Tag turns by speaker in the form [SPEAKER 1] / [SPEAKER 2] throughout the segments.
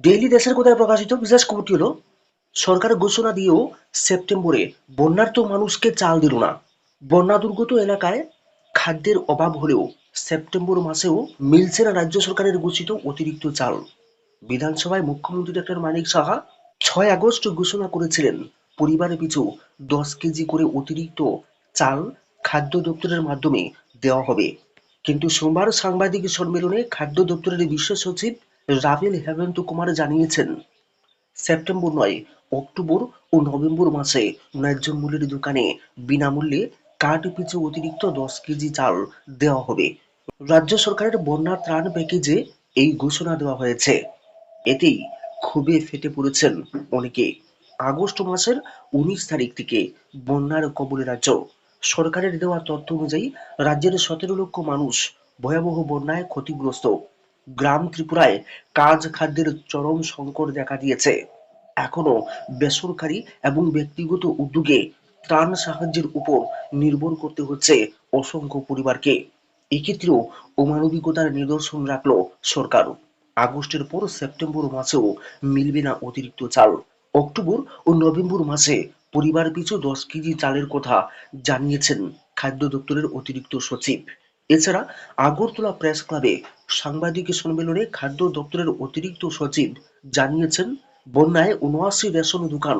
[SPEAKER 1] Daily দেশের কোথায় প্রকাশিত? বিশেষ খবরটি হলো, সরকার ঘোষণা দিয়েও সেপ্টেম্বরে বন্যার্ত মানুষকে চাল দিল না। বন্যা দুর্গত এলাকায় খাদ্যের অভাব হলেও সেপ্টেম্বর মাসেও মিলছে না রাজ্য সরকারের ঘোষিত অতিরিক্ত চাল। বিধানসভায় মুখ্যমন্ত্রী ডক্টর মানিক সাহা ছয় আগস্ট ঘোষণা করেছিলেন পরিবারে পিছু দশ কেজি করে অতিরিক্ত চাল খাদ্য দপ্তরের মাধ্যমে দেওয়া হবে। কিন্তু সোমবার সাংবাদিক সম্মেলনে খাদ্য দপ্তরের বিশ্ব সচিব রাভেল হেমন্ত কুমার জানিয়েছেন, সেপ্টেম্বর নয়, অক্টোবর ও নভেম্বর মাসে ন্যায্য মূল্যের দোকানে বিনামূল্যে কার্ড পিছু অতিরিক্ত দশ কেজি চাল দেওয়া হবে। রাজ্য সরকারের বন্যা ত্রাণ প্যাকেজে এই ঘোষণা দেওয়া হয়েছে। এতেই ক্ষোভে ফেটে পড়েছেন অনেকে। আগস্ট মাসের উনিশ তারিখ থেকে বন্যার কবলে রাজ্য। সরকারের দেওয়া তথ্য অনুযায়ী রাজ্যের সতেরো লক্ষ মানুষ ভয়াবহ বন্যায় ক্ষতিগ্রস্ত। গ্রাম ত্রিপুরায় কাজ খাদ্যের চরম সংকট দেখা দিয়েছে। এখনও বেসরকারি এবং ব্যক্তিগত উদ্যোগে ত্রাণ সাহায্যের উপর নির্ভর করতে হচ্ছে অসংখ্য পরিবারকে। এক্ষেত্রেও অমানবিকতার নিদর্শন রাখল সরকার। আগস্টের পর সেপ্টেম্বর মাসেও মিলবে না অতিরিক্ত চাল। অক্টোবর ও নভেম্বর মাসে পরিবার পিছু দশ কেজি চালের কথা জানিয়েছেন খাদ্য দপ্তরের অতিরিক্ত সচিব। এছাড়া আগরতলা প্রেস ক্লাবে সাংবাদিক সম্মেলনে খাদ্য দপ্তরের অতিরিক্ত সচিব জানিয়েছেন, বন্যায় উনআশি রেশন দোকান,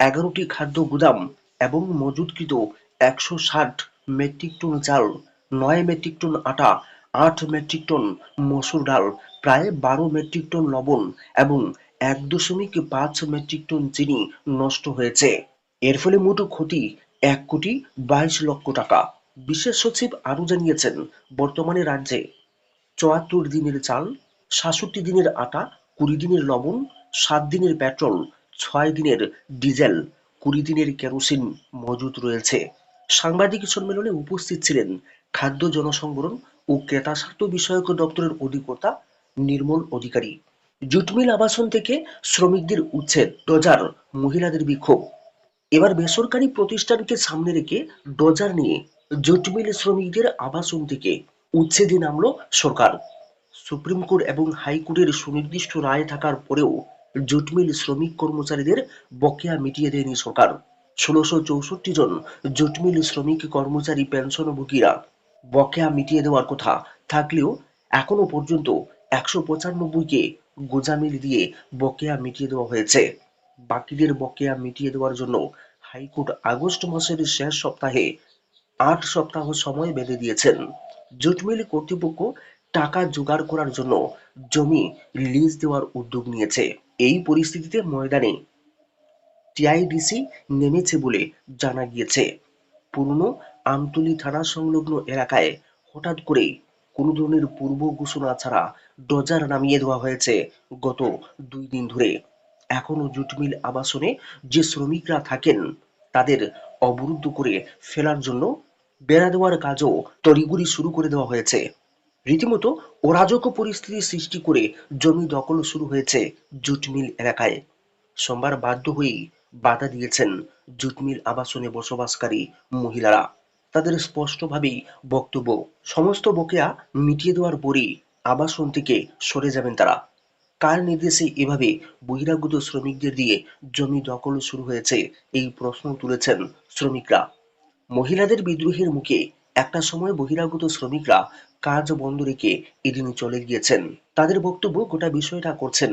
[SPEAKER 1] এগারোটি খাদ্য গুদাম এবং মজুদকৃত একশো ষাট মেট্রিক টন চাল, নয় মেট্রিক টন আটা, আট মেট্রিক টন মসুর ডাল, প্রায় বারো মেট্রিক টন লবণ এবং এক দশমিক পাঁচ মেট্রিক টন চিনি নষ্ট হয়েছে। এর ফলে মোট ক্ষতি এক কোটি বাইশ লক্ষ টাকা। বিশেষ সচিব আরও জানিয়েছেন, বর্তমানে রাজ্যে চুয়াত্তর দিনের চাল, সাতষট্টি দিনের আটা, কুড়ি দিনের লবণ, সাত দিনের পেট্রোল, ছয় দিনের ডিজেল, কুড়ি দিনের কেরোসিন মজুদ রয়েছে। সাংবাদিক সম্মেলনে উপস্থিত ছিলেন খাদ্য জনসংবরণ ও ক্রেতা স্বার্থ বিষয়ক দপ্তরের অধিকর্তা নির্মল অধিকারী। জুটমিল আবাসন থেকে শ্রমিকদের উচ্ছেদ, ডজার, মহিলাদের বিক্ষোভ। এবার বেসরকারি প্রতিষ্ঠানকে সামনে রেখে ডজার নিয়ে জুটমিল শ্রমিকদের আবাসন থেকে উচ্ছেদে নামলো সরকার। সুপ্রিম কোর্ট এবং হাইকোর্টের সুনির্দিষ্ট রায় থাকার পরেও জুটমিল শ্রমিক কর্মচারীদের বকেয়া মিটিয়ে দেয়নি সরকার। ষোলোশো চৌষট্টি জন জুটমিল শ্রমিক কর্মচারী পেনশনভোগীরা বকেয়া মিটিয়ে দেওয়ার কথা থাকলেও এখনও পর্যন্ত একশো পঁচানব্বইকে গোজামিল দিয়ে বকেয়া মিটিয়ে দেওয়া হয়েছে। বাকিদের বকেয়া মিটিয়ে দেওয়ার জন্য হাইকোর্ট আগস্ট মাসের শেষ সপ্তাহে আট সপ্তাহ সময় বেঁধে দিয়েছেন। জুটমিল কর্তৃপক্ষ টাকা জোগাড় করার জন্য জমি লিজ দেওয়ার উদ্যোগ নিয়েছে। এই পরিস্থিতিতে ময়দানে টিআইডিসি নেমেছে বলে জানা গিয়েছে। পুরনো আমতলী থানা সংলগ্ন এলাকায় হঠাৎ করেই কোনো ধরনের পূর্ব ঘোষণা ছাড়া ডজার নামিয়ে দেওয়া হয়েছে গত দুই দিন ধরে। এখনও জুটমিল আবাসনে যে শ্রমিকরা থাকেন, তাদের অবরুদ্ধ করে ফেলার জন্য বেড়া দেওয়ার কাজও তড়িগুড়ি শুরু করে দেওয়া হয়েছে। রীতিমতো অরাজক পরিস্থিতি সৃষ্টি করে জমি দখল শুরু হয়েছে জুটমিল এলাকায়। সোমবার বাধ্য হয়েই বাধা দিয়েছেন জুটমিল আবাসনে বসবাসকারী মহিলারা। তাদের স্পষ্টভাবেই বক্তব্য, সমস্ত বকেয়া মিটিয়ে দেওয়ার পরই আবাসন থেকে সরে যাবেন তারা। কার নির্দেশে এভাবে বহিরাগত শ্রমিকদের দিয়ে জমি দখল শুরু হয়েছে? এই প্রশ্ন তুলেছেন শ্রমিকরা। মহিলাদের বিদ্রোহের মুখে একটা সময় বহিরাগত শ্রমিকরা কাজ বন্ধ রেখে এদিন চলে গিয়েছেন। তাদের বক্তব্য গোটা বিষয়টা করছেন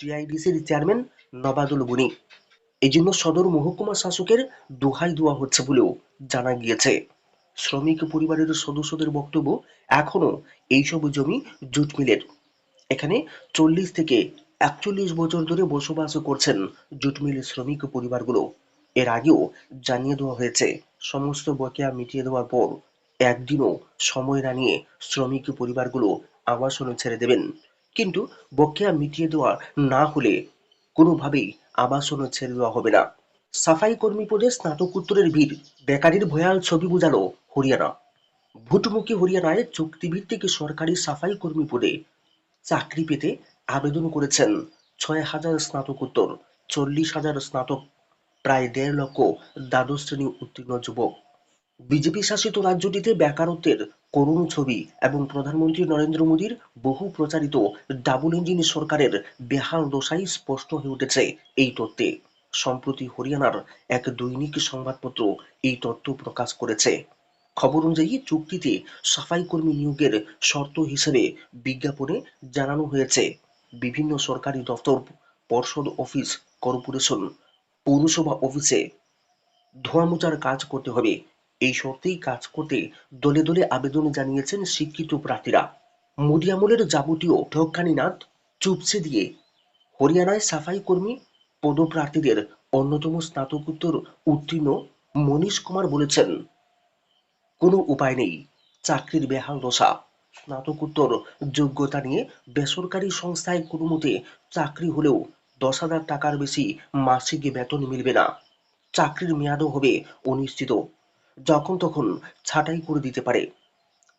[SPEAKER 1] টিআইডিসির চেয়ারম্যান নবাদুল বণিক এই জন্য সদর মহকুমা শাসকের দোহাই দেওয়া হচ্ছে বলেও জানা গিয়েছে। শ্রমিক পরিবারের সদস্যদের বক্তব্য এখনও এইসব জমি জুট মিলের এখানে চল্লিশ থেকে একচল্লিশ বছর ধরে বসবাস করছেন জুট মিল শ্রমিক পরিবারগুলো। এর আগেও জানিয়ে দেওয়া হয়েছে, সমস্ত বকেয়া মিটিয়ে দেওয়ার পর একদিনও সময় না নিয়ে শ্রমিক পরিবারগুলো আবাসনে ছেড়ে দেবেন। কিন্তু বকেয়া মিটিয়ে দেওয়া না হলে কোনোভাবেই আবাসন ছেড়ে দেওয়া হবে না। সাফাই কর্মী পদে স্নাতকোত্তরের ভিড় বেকারির ভয়াল ছবি বোঝালো হরিয়ানা। ভুটমুখী হরিয়ানায় চুক্তিভিত্তিক সরকারি সাফাই কর্মী পদে চাকরি পেতে আবেদন করেছেন। ছয় হাজার স্নাতকোত্তর চল্লিশ হাজার স্নাতক, প্রায় দেড় লক্ষ দ্বাদশ শ্রেণি উত্তীর্ণ যুবক। বিজেপি শাসিত রাজ্যটিতে বেকারত্বের করুণ ছবি এবং প্রধানমন্ত্রী নরেন্দ্র মোদীর বহু প্রচারিত ডাবল ইঞ্জিন সরকারের বেহাল দশাই স্পষ্ট হয়ে উঠেছে এই তথ্যে। সম্প্রতি হরিয়ানার এক দৈনিক সংবাদপত্র এই তথ্য প্রকাশ করেছে। খবর অনুযায়ী চুক্তিতে সাফাই কর্মী নিয়োগের শর্ত হিসেবে বিজ্ঞাপনে জানানো হয়েছে। বিভিন্ন সরকারি দপ্তর, পর্ষদ অফিস, কর্পোরেশন, পৌরসভা অফিসে ধোঁয়া মোচার কাজ করতে হবে। এই শর্তেই কাজ করতে দলে দলে আবেদন জানিয়েছেন শিক্ষিত প্রার্থীরা। মোদী আমলের যাবতীয় ঠকানি নাথ চুপসে দিয়ে হরিয়ানায় সাফাই কর্মী পদপ্রার্থীদের অন্যতম স্নাতকোত্তর উত্তীর্ণ মনীশ কুমার বলেছেন। কোনো উপায় নেই। চাকরির বেহাল দশা। স্নাতকোত্তর যোগ্যতা নিয়ে বেসরকারি সংস্থায় কোনো মতে চাকরি হলেও দশ হাজার টাকার বেশি মাসিক বেতন মিলবে না। চাকরির মেয়াদও হবে অনিশ্চিত। যখন তখন ছাঁটাই করে দিতে পারে।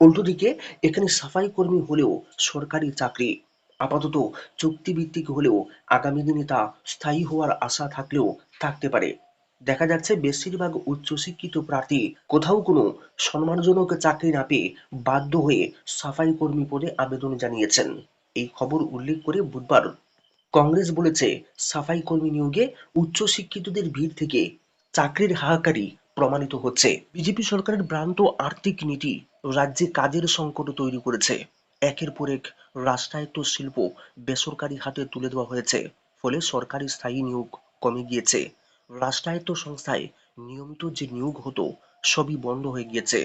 [SPEAKER 1] উল্টোদিকে এখানে সাফাই কর্মী হলেও সরকারি চাকরি। আপাতত চুক্তিভিত্তিক হলেও আগামী দিনে তা স্থায়ী হওয়ার আশা থাকলেও থাকতে পারে। দেখা যাচ্ছে বেশিরভাগ উচ্চশিক্ষিত প্রার্থী কোথাও কোনো সম্মানজনক চাকরি না পেয়ে বাধ্য হয়ে সাফাই কর্মী পদে আবেদন জানিয়েছেন। এই খবর উল্লেখ করে বুধবার কংগ্রেস বলেছে, সাফাই কর্মী নিয়োগে উচ্চশিক্ষিতদের ভিড় থেকে চাকরির হাহাকারি প্রমাণিত হচ্ছে। বিজেপি সরকারের ভ্রান্ত আর্থিক নীতি রাজ্যে কাজের সংকট তৈরি করেছে। একের পর এক রাষ্ট্রায়ত্ত শিল্প বেসরকারি হাতে তুলে দেওয়া হয়েছে, ফলে সরকারি স্থায়ী নিয়োগ কমে গিয়েছে। রাষ্ট্রায়ত্ত সংস্থায় নিয়মিত যে নিয়োগ হতো, সবই বন্ধ হয়ে গিয়েছে।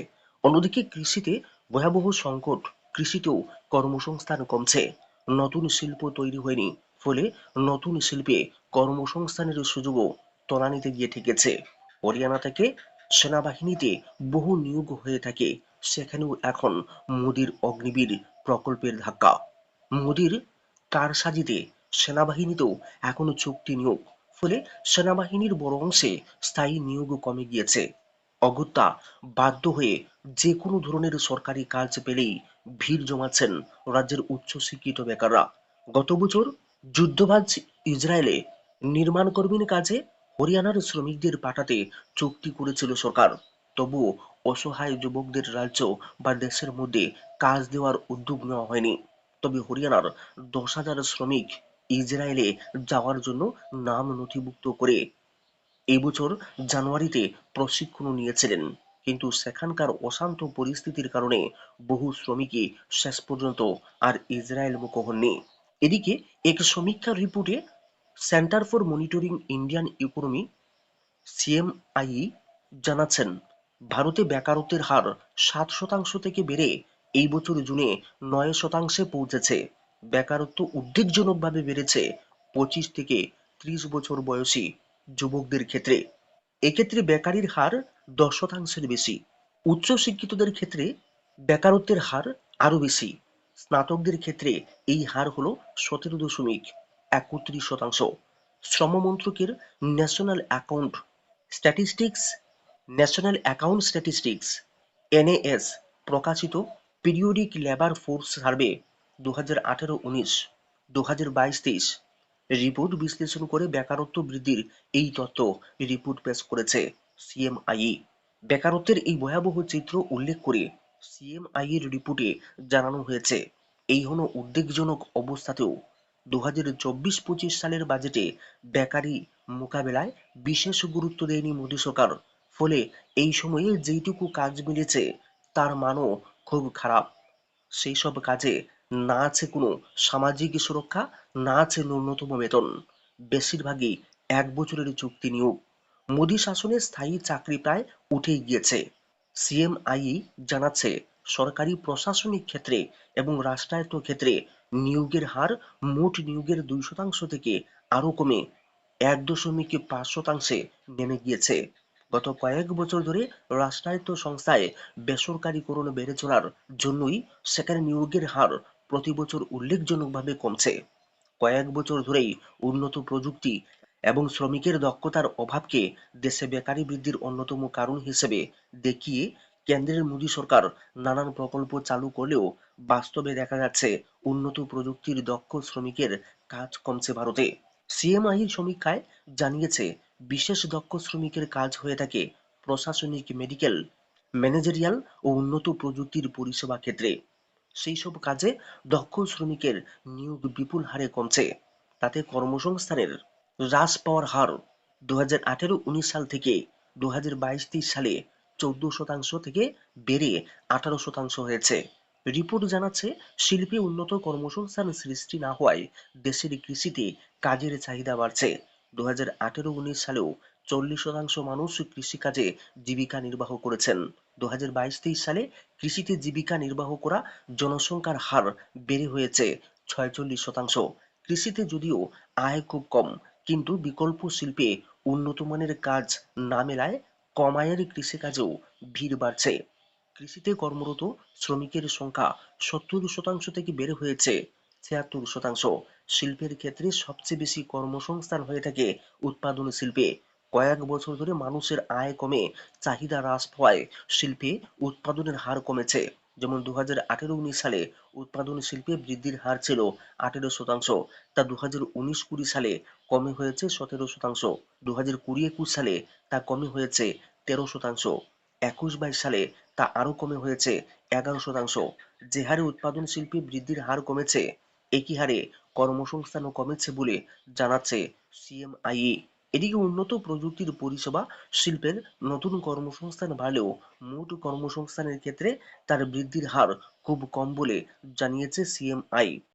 [SPEAKER 1] অন্যদিকে কৃষিতে ভয়াবহ সংকট, কৃষিতেও কর্মসংস্থান কমছে। নতুন শিল্প তৈরি হয়নি, ফলে নতুন শিল্পে কর্মসংস্থানের সুযোগও তলানিতে গিয়ে ঠেকেছে। হরিয়ানা থেকে সেনাবাহিনীতে বহু নিয়োগ হয়ে থাকে, সেখানেও এখন মোদির অগ্নিবীর প্রকল্পের ধাক্কা। মোদির কারসাজিতে সেনাবাহিনীতেও এখনও চুক্তি নিয়োগ ফলে সেনাবাহিনীর বড় অংশে স্থায়ী নিয়োগ কমে গিয়েছে। অগত্যা বাধ্য হয়ে যে কোনো ধরনের সরকারি কাজ পেলেই ভিড় জমাচ্ছেন রাজ্যের উচ্চশিক্ষিত বেকাররা। গত বছর যুদ্ধবাজ ইসরায়েলে নির্মাণ কর্মীর কাজে হরিয়ানার শ্রমিকদের পাঠাতে চুক্তি করেছিল সরকার। তবুও অসহায় যুবকদের রাজ্য বা দেশের মধ্যে কাজ দেওয়ার উদ্যোগ নেওয়া হয়নি। তবে হরিয়ানার দশ হাজার শ্রমিক ইসরায়েলে যাওয়ার জন্য নাম নথিভুক্ত করে। এই বছর জানুয়ারিতে প্রশিক্ষণ নিয়েছিলেন। কিন্তু সেখানকার অশান্ত পরিস্থিতির কারণে বহু শ্রমিকই শেষ পর্যন্ত আর ইসরায়েল মুখ হননি। এদিকে এক সমীক্ষার রিপোর্টে centre for monitoring Indian economy, CMI জানাচ্ছেন, ভারতে বেকারত্বের হার সাত শতাংশ থেকে বেড়ে এই বছর জুনে নয় শতাংশে পৌঁছেছে। বেকারত্ব উদ্বেগজনকভাবে বেড়েছে পঁচিশ থেকে ত্রিশ বছর বয়সী যুবকদের ক্ষেত্রে। এক্ষেত্রে বেকারির হার দশ শতাংশের বেশি। উচ্চশিক্ষিতদের ক্ষেত্রে বেকারত্বের হার আরও বেশি। স্নাতকদের ক্ষেত্রে এই হার হলো সতেরো দশমিক একত্রিশ শতাংশ। শ্রম মন্ত্রকের national account statistics, national account statistics, NAS প্রকাশিত পিরিয়ডিক লেবার ফোর্স সার্ভে দু হাজার আঠেরো উনিশ দু হাজার বাইশ তেইশ। রিপোর্ট বিশ্লেষণ করে বেকারত্ব বৃদ্ধির এই তথ্য রিপোর্ট পেশ করেছে সিএমআই বেকারত্বের এই ভয়াবহ চিত্র উল্লেখ করে সিএমআই এর রিপোর্টে জানানো হয়েছে, এই হলো উদ্বেগজনক অবস্থাতেও দু হাজার চব্বিশ পঁচিশ সালের বাজেটে বেকারি মোকাবেলায় বিশেষ গুরুত্ব দেয়নি মোদী সরকার, ফলে এই সময়ে যেইটুকু কাজ মিলেছে তার মানও খুব খারাপ। সেই সব কাজে না আছে কোনো সামাজিক সুরক্ষা, না আছে ন্যূনতম বেতন। বেশিরভাগই এক বছরের চুক্তি নিয়োগ। মোদী শাসনে স্থায়ী চাকরি প্রায় উঠেই গিয়েছে। সিএমআই জানাচ্ছে, সরকারি প্রশাসনিক ক্ষেত্রে এবং রাষ্ট্রায়ত্ত ক্ষেত্রে নিয়োগের হার মোট নিয়োগের দুই শতাংশ থেকে আরও কমে এক দশমিক পাঁচ শতাংশে নেমে গিয়েছে। গত কয়েক বছর ধরে রাষ্ট্রায়ত্ত সংস্থায় বেসরকারীকরণ বেড়ে চলার জন্যই সেখানে নিয়োগের হার প্রতি বছর উল্লেখজনকভাবে কমছে। কয়েক বছর ধরেই উন্নত প্রযুক্তি এবং শ্রমিকের দক্ষতার অভাবকে দেশে বেকারি বৃদ্ধির অন্যতম কারণ হিসেবে দেখিয়ে কেন্দ্রের মোদী সরকার নানান প্রকল্প চালু করলেও বাস্তবে দেখা যাচ্ছে উন্নত প্রযুক্তির দক্ষ শ্রমিকের কাজ কমছে ভারতে। সিএমআই সমীক্ষায় জানিয়েছে, বিশেষ দক্ষ শ্রমিকের কাজ হয়ে থাকে প্রশাসনিক, মেডিকেল, ম্যানেজারিয়াল ও উন্নত প্রযুক্তির পরিষেবা ক্ষেত্রে। সেই সব কাজে দক্ষ শ্রমিকের নিয়োগ বিপুল হারে কমছে। তাতে কর্মসংস্থানের হ্রাস পাওয়ার হার দু হাজার সাল থেকে দু হাজার সালে চোদ্দ শতাংশ থেকে বেড়ে আঠারো শতাংশ হয়েছে। রিপোর্ট জানাচ্ছে, শিল্পে উন্নত কর্মসংস্থান সৃষ্টি না হওয়ায় দেশের কৃষিতে কাজের চাহিদা বাড়ছে। দু হাজার আঠেরো সালেও চল্লিশ শতাংশ মানুষ কৃষিকাজে জীবিকা নির্বাহ করেছেন। দু হাজার বাইশ তেইশ সালে কৃষিতে জীবিকা নির্বাহ করা জনসংখ্যার হার বেড়ে হয়েছে ছয়চল্লিশ শতাংশ। কৃষিতে যদিও আয় খুব কম, কিন্তু বিকল্প শিল্পে উন্নত মানের কাজ না মেলায় কম আয়ের কৃষিকাজেও ভিড় বাড়ছে। কৃষিতে কর্মরত শ্রমিকের সংখ্যা সত্তর শতাংশ থেকে বেড়ে হয়েছে ছিয়াত্তর শতাংশ। শিল্পের ক্ষেত্রে সবচেয়ে বেশি কর্মসংস্থান হয়ে থাকে উৎপাদন শিল্পে। কয়েক বছর ধরে মানুষের আয় কমে, চাহিদা হ্রাস পাওয়ায় শিল্পে উৎপাদনের হার কমেছে। যেমন দু হাজার আঠেরো উনিশ সালে উৎপাদন শিল্পে বৃদ্ধির হার ছিল আঠেরো শতাংশ, তা দু হাজার উনিশ কুড়ি সালে কমে হয়েছে সতেরো শতাংশ দু হাজার কুড়ি একুশ সালে তা কমে হয়েছে তেরো শতাংশ একুশ বাইশ সালে তা আরও কমে হয়েছে এগারো শতাংশ। যে হারে উৎপাদন শিল্পে বৃদ্ধির হার কমেছে, একই হারে কর্মসংস্থানও কমেছে বলে জানাচ্ছে সিএমআইএ। এদিকে উন্নত প্রযুক্তির পরিষেবা শিল্পের নতুন কর্মসংস্থান বাড়লেও মোট কর্মসংস্থানের ক্ষেত্রে তার বৃদ্ধির হার খুব কম বলে জানিয়েছে সিএমআই।